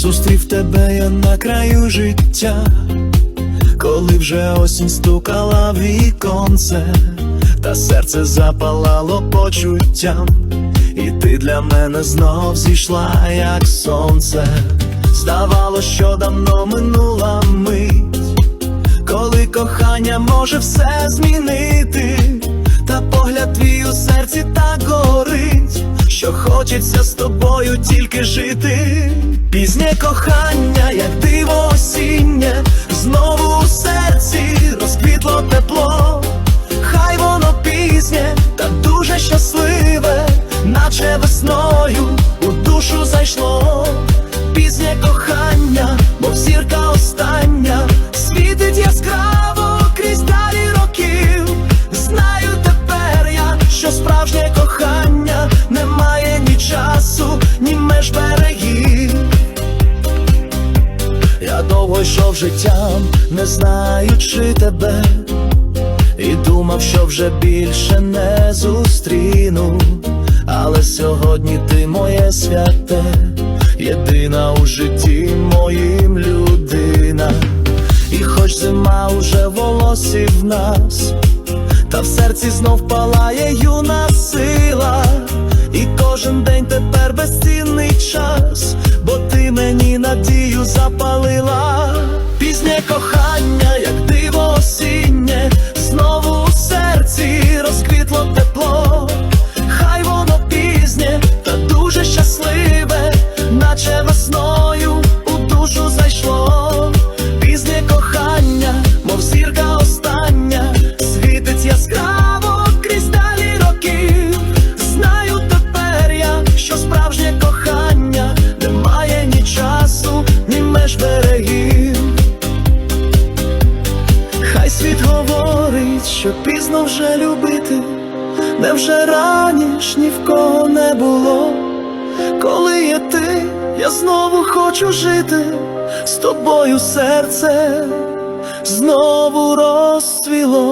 Зустрів тебе я на краю життя, коли вже осінь стукала в віконце, та серце запалало почуттям, і ти для мене знов зійшла, як сонце. Здавалось, що давно минула мить, коли кохання може все змінити, та погляд твій у серці так горить, хочеться з тобою тільки жити. Пізнє кохання, як диво осіннє, знову у серці розквітло тепло, хай воно пізнє та дуже щасливе, наче весною у душу зайшло. Пізнє кохання, мов зірка остання, світить яскраво крізь далі років. Знаю тепер я, що справжнє життям, не знаючи тебе, і думав, що вже більше не зустріну, але сьогодні ти моє святе, єдина у житті моїм людина, і хоч зима уже в волосі в нас, та в серці знов палає юна сила, і кожен день тепер безцінний час, бо ти мені надію запалила. Світ говорить, що пізно вже любити, невже раніш ні в кого не було. Коли є ти, я знову хочу жити, з тобою серце знову розцвіло.